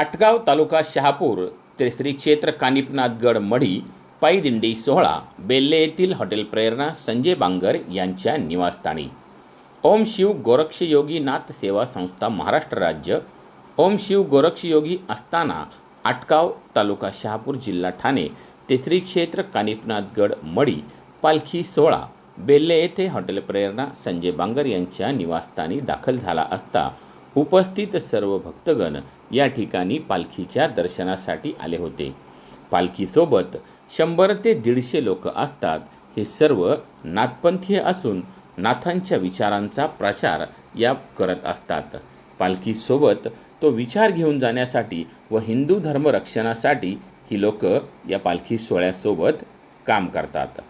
आटगाव तालुका शहापूर ते श्री क्षेत्र कानिपनाथगड मढी पायदिंडी सोहळा बेल्ले येथील हॉटेल प्रेरणा संजय बांगर यांच्या निवासस्थानी. ओम शिव गोरक्षयोगी नाथ सेवा संस्था महाराष्ट्र राज्य. ओम शिव गोरक्षयोगी असताना आटगाव तालुका शहापूर जिल्हा ठाणे ते श्री क्षेत्र कानिपनाथगड मढी पालखी सोहळा बेल्ले येथे हॉटेल प्रेरणा संजय बांगर यांच्या निवासस्थानी दाखल झाला असता उपस्थित सर्व भक्तगण या ठिकाणी पालखीच्या दर्शनासाठी आले होते. पालखीसोबत शंभर ते दीडशे लोक असतात. हे सर्व नाथपंथीय असून नाथांच्या विचारांचा प्रचार या करत असतात. पालखीसोबत तो विचार घेऊन जाण्यासाठी व हिंदू धर्म रक्षणासाठी ही लोक या पालखी सोहळ्यासोबत काम करतात.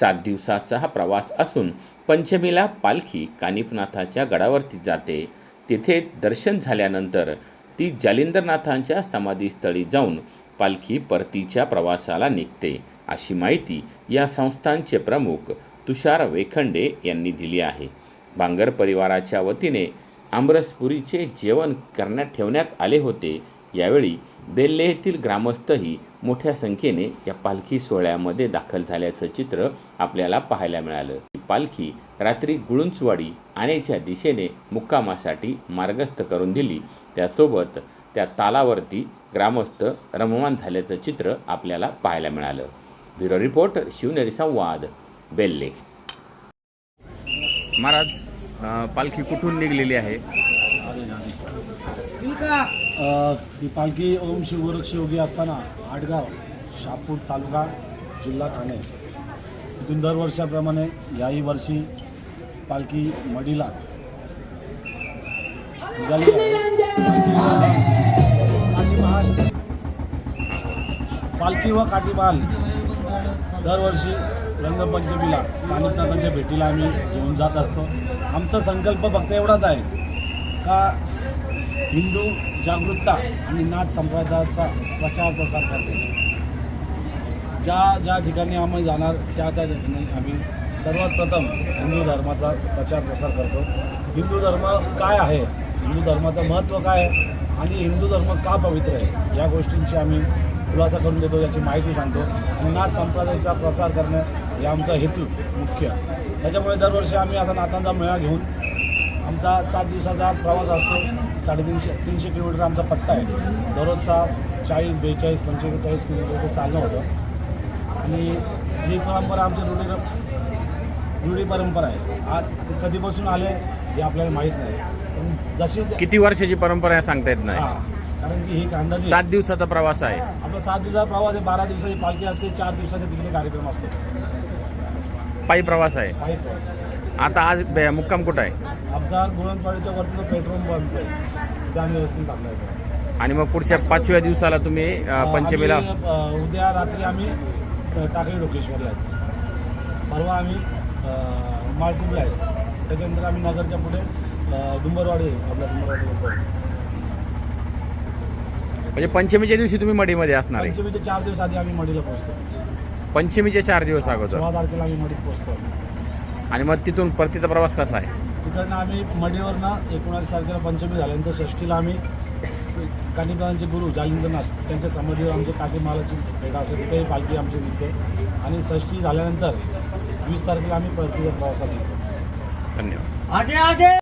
सात दिवसाचा हा प्रवास असून पंचमीला पालखी कानिफनाथाच्या गडावरती जाते. तेथे दर्शन झाल्यानंतर ती जालिंदरनाथांच्या समाधीस्थळी जाऊन पालखी परतीच्या प्रवासाला निघते अशी माहिती या संस्थांचे प्रमुख तुषार वेखंडे यांनी दिली आहे. बांगर परिवाराच्या वतीने आमरसपुरीचे जेवण करण्यात ठेवण्यात आले होते. यावेळी बेल्ले येथील ग्रामस्थही मोठ्या संख्येने या पालखी सोहळ्यामध्ये दाखल झाल्याचं चित्र आपल्याला पाहायला मिळालं. ही पालखी रात्री गुळुंचवाडी आणण्याच्या दिशेने मुक्कामासाठी मार्गस्थ करून दिली. त्यासोबत त्या तालावरती ग्रामस्थ रममान झाल्याचं चित्र आपल्याला पाहायला मिळालं. ब्युरो रिपोर्ट शिवनेरी संवाद बेल्ले महाराज पालखी कुठून निघलेली आहे? ही पालखी ओम शिवरक्ष योगी असताना आडगाव शहापूर तालुका जिल्हा ठाणे. तिथून दरवर्षाप्रमाणे याही वर्षी पालखी मडीला निघाली काठीमहाल. पालखी व काठीमहाल. दरवर्षी रंगपंचमीला कानिपनाथांच्या भेटीला आम्ही घेऊन जात असतो. आमचा संकल्प फक्त एवढाच आहे का हिंदू जागरूकता आणि नाथ संप्रदायाचा प्रचार प्रसार करते. ज्या ज्या ठिकाणी आम्ही जाणार त्या त्या ठिकाणी आम्ही सर्वात प्रथम हिंदू धर्माचा प्रचार प्रसार करतो. हिंदू धर्म काय आहे? हिंदू धर्माचं महत्त्व काय आहे? आणि हिंदू धर्म का पवित्र आहे? या गोष्टींची आम्ही खुलासा करून देतो याची माहिती सांगतो. आणि नाथ संप्रदायाचा प्रसार करणं हे आमचा हेतू मुख्य. त्याच्यामुळे दरवर्षी आम्ही असा नाथांचा मेळा घेऊन आमचा सात दिवसाचा प्रवास असतो. साडेतीनशे तीनशे किलोमीटर आमचा पट्टा आहे. दररोजचा चाळीस बेचाळीस पंचेचाळीस किलोमीटर चालणं होतं. आणि ही परंपरा आमची रूढी रूढी परंपरा आहे. आज ते कधीपासून आले हे आपल्याला माहीत नाही. पण जशी किती वर्षाची परंपरा आहे सांगता येत नाही. कारण की ही कांदा सात दिवसाचा प्रवास आहे. आपला सात दिवसाचा प्रवास आहे बारा दिवसाची पालखी असते चार दिवसाचे तिकडे कार्यक्रम असतो. पायी प्रवास आहे. आता आज बे- मुक्काम कुठं आहे? आमचा गुळणपाडीच्या वरती जो पेट्रोल पंप आहे. व्यवस्थित टाकला आहे. आणि मग पुढच्या पाचव्या दिवसाला तुम्ही अ, पंचमीला आम्ही, अ, उद्या रात्री आम्ही अ, टाकळी डोकेश्वरला आहेत परवा आम्ही अ, माळकुंबला आहेत त्याच्यानंतर आम्ही नगरच्या पुढे अ, डुंबरवाडी आहे, आपल्या डुंबरवाडी. म्हणजे पंचमीच्या दिवशी तुम्ही मडीमध्ये असणार आहे. पंचमीचे चार दिवस आधी आम्ही मडीला पोहोचतो. पंचमीचे चार दिवस अगोदर. सोळा तारखेला आम्ही मडीत पोहोचतो. आणि मग तिथून परतीचा प्रवास कसा आहे? तिकडनं आम्ही मडीवरनं एकोणावीस तारखेला पंचमी झाल्यानंतर षष्टीला आम्ही कानिपादांचे गुरु जालिंद्रनाथ त्यांच्या समाधीवर आमची काकी महालाची भेट असते. तिथेही पालखी आमची निघते. आणि षष्टी झाल्यानंतर वीस तारखेला आम्ही परतीच्या प्रवासात निघतो धन्यवाद. आगे आगे!